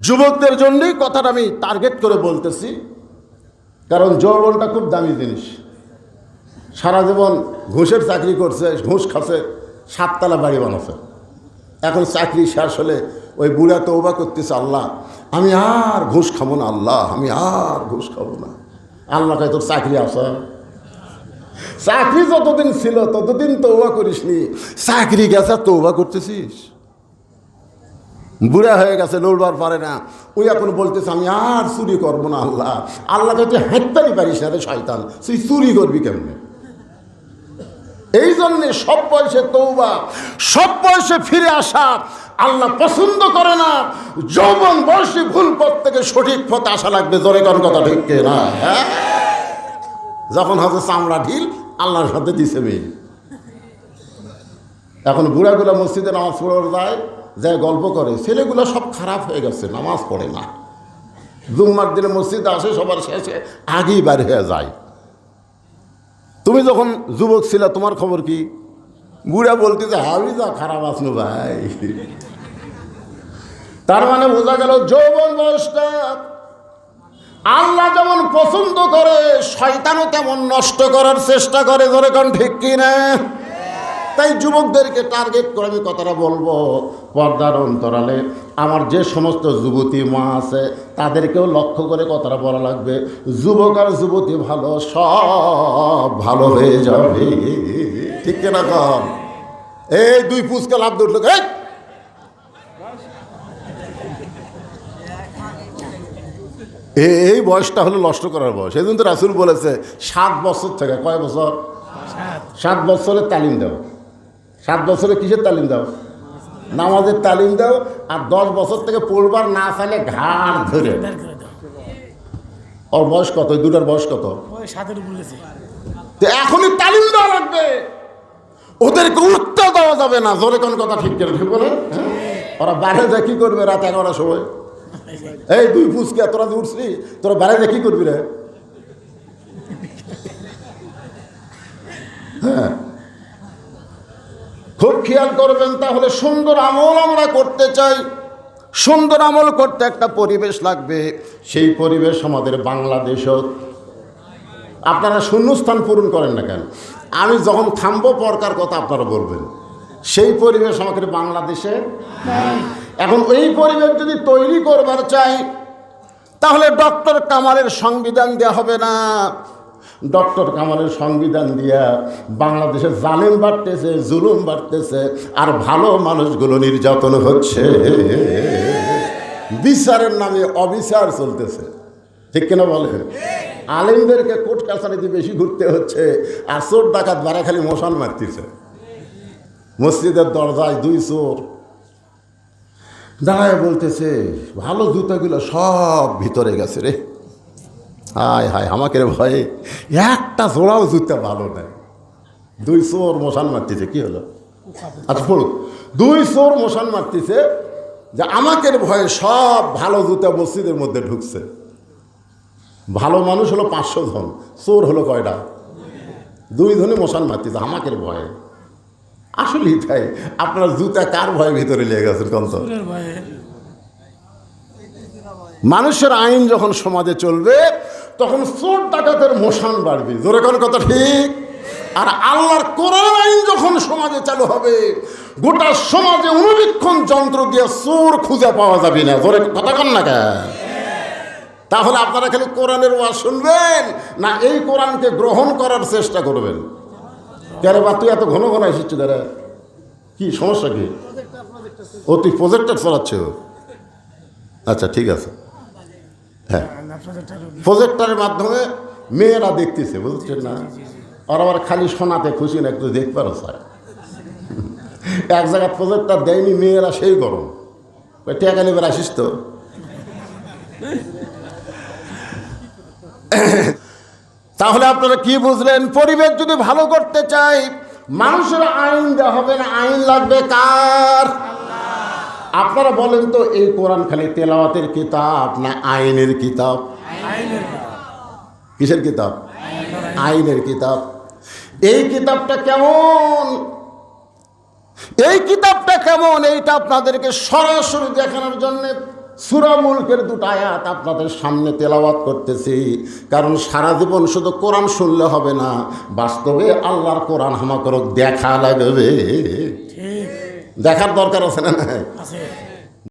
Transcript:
যুবকদের জন্যই কথাটা আমি টার্গেট করে বলতেছি, কারণ যৌবনটা খুব দামি জিনিস। সারা জীবন ঘুষের চাকরি করছে, ঘুষ খাচ্ছে, সাততলা বাড়ি বানাচ্ছে। এখন চাকরি শেষ হলে ওই বুড়া তৌবা করতেছে, আল্লাহ, আমি আর ঘুষ খাব না, আল্লাহ, আমি আর ঘুষ খাব না। আল্লাহ তোর চাকরি আসা চাকরি যতদিন ছিল, ততদিন তৌবা করিসনি। চাকরি গেছে তৌবা করতেছিস। বুড়া হয়ে গেছে লড়বার পারে না। ওই এখন বলতেছে, আমি আর চুরি করব না আল্লাহ। আল্লাহকে তুই হাঁটতারই পারিস না রে শয়তান। তুই চুরি করবি কেমনে? এই জন্যে সব বয়সে তৌবা সব বয়সে ফিরে আসা আল্লাহ পছন্দ করে না। যৌবন বয়সী ভুল পথ থেকে সঠিক পথে আসা লাগবে, জোরে কোন কথা ঠিক না? হ্যাঁ? যখন হবে চামড়া ঢিল, আল্লাহর সাথে দিছে মেয়ে। এখন বুড়াগুলা মসজিদে নামাজ পড়ার যায় যায় গল্প করে। ছেলেগুলো সব খারাপ হয়ে গেছে, নামাজ পড়ে না। জুম্মার দিনে মসজিদে আসে, সবার শেষে আগেই বার হয়ে যায়। তুমি যখন যুবক ছিল, তোমার খবর কি? বুড়া বলতে যে হাবি যা খারাপ আসনো ভাই। তার মানে বোঝা গেল, যৌবন বয়সটা আল্লাহ যেমন পছন্দ করে, শয়তানও তেমন নষ্ট করার চেষ্টা করে ধরে কোন ঠিক কিনা? তাই যুবকদেরকে টার্গেট করে আমি কথাটা বলব। পর্দার অন্তরালে আমার যে সমস্ত যুবতী মা আছে, তাদেরকেও লক্ষ্য করে কথাটা বলা লাগবে। যুবক আর যুবতী ভালো, সব ভালো হয়ে যাবে। ঠিক কিনা? কম এই দুই পুচকে লাভ দুটো এই! বয়সটা হলো নষ্ট করার বয়স। এই জন্য তো রাসুল বলেছে, সাত বছর থেকে, কয় বছর? সাত। বছরের তালিম দাও সাত বছরে কিসের তালিম দাও? নামাজের তালিম দাও আর দশ বছর থেকে পড়বার না চাইলে ঘাড় ধরে ওর বয়স কত? দুটার বয়স কত? তো এখনই তালিম দেওয়া লাগবে। ওদেরকে উঠতে দেওয়া যাবে না। জোরে কোন কথা ঠিক করে ঠিক বলে হ্যাঁ? ওরা বাইরে যা কি করবে রাত এগারোটার সময়? এই দুই ফুচকে তোরা যে উঠছিলি তোরা বাইরে যা কি করবি রে? হ্যাঁ। খুব খেয়াল করবেন, তাহলে সুন্দর আমল আমরা করতে চাই। সুন্দর আমল করতে একটা পরিবেশ লাগবে। সেই পরিবেশ আমাদের বাংলাদেশও। আপনারা শূন্যস্থান পূরণ করেন না কেন? আমি যখন থামবো পরকার কথা আপনারা বলবেন। সেই পরিবেশ আমাদের বাংলাদেশে এখন এই পরিবেশ যদি তৈরি করবার চাই, তাহলে ডক্টর কামালের সংবিধান দেওয়া হবে না। ডক্টর কামালের সংবিধান দিয়া বাংলাদেশে জালেম বাড়তেছে, জুলুম বাড়তেছে, আর ভালো মানুষগুলো নির্যাতন হচ্ছে। বিচারের নামে অবিচার চলতেছে। ঠিক কিনা বলে আলেমদেরকে কোর্ট কাছারিতে বেশি ঘুরতে হচ্ছে, আর চোর ডাকাত বারা খালি মশান মারতেছে। মসজিদের দরজায় দুই চোর। দাঁড়ায় বলতেছে, ভালো জুতাগুলো সব ভিতরে গেছে রে। হায় হায় আমাকে ভয়ে একটা জোড়াও জুতা ভালো নাই। দুই চোর মশান মারতেছে কি হলো? আচ্ছা পড়ুক দুই চোর মশান মারতেছে যে আমাকে ভয়ে সব ভালো জুতা মসজিদের মধ্যে ঢুকছে। ভালো মানুষ হলো পাঁচশো জন চোর হলো কয়টা? দুই ধনে মশান মারতেছে আমাকে ভয়ে আসলেই তাই আপনার জুতা কার ভয়ে ভিতরে লেগে গেছে কন্ত মানুষের আইন যখন সমাজে চলবে তখন চোর ডাকাতের মোশান বাড়বে। জোরে কোন কথা ঠিক? আর আল্লাহর কোরআন আইন যখন সমাজে চালু হবে, গোটা সমাজে অনুবীক্ষণ যন্ত্র দিয়ে চোর খুঁজে পাওয়া যাবে না। জোরে কথা কন না কেন? তাহলে আপনারা খালি কোরআনের ওয়াজ শুনবেন না এই কোরআনকে গ্রহণ করার চেষ্টা করবেন? কেন বা তুই এত ঘন ঘন এসেছিস দাদা কি সমস্যা কি? ও তুই প্রজেক্টর চালাচ্ছ? আচ্ছা ঠিক আছে। হ্যাঁ। প্রজেক্টর প্রজেক্টরের মাধ্যমে মেয়েরা দেখতেছে বুঝছেন না? আর আবার খালি শোনাতে খুশি না একটু দেখতে পারো স্যার। এক জায়গায় প্রজেক্টার দেয়নি মেয়েরা সেই গরম। ওই টেকা নেবে আসিস তো? তাহলে আপনারা কি বুঝলেন? পরিবেশ যদি ভালো করতে চাই মানুষের আইন দেওয়া হবে না আইন লাগবে কার? আপনারা বলেন তো এই কোরআন খালি তেলাওয়াতের কিতাব না আইনের কিতাব? কিসের কিতাব? আইনের কিতাব। এই কিতাবটা কেমন? এই কিতাবটা কেমন? এইটা আপনাদেরকে সরাসরি দেখানোর জন্য সুরা মুলকের দুটো আয়াত আপনাদের সামনে তেলাওয়াত করতেছি। কারণ সারা জীবন শুধু কোরআন শুনলে হবে না বাস্তবে আল্লাহর কোরআন হামাকরক দেখা লাগবে। দেখার দরকার আছে না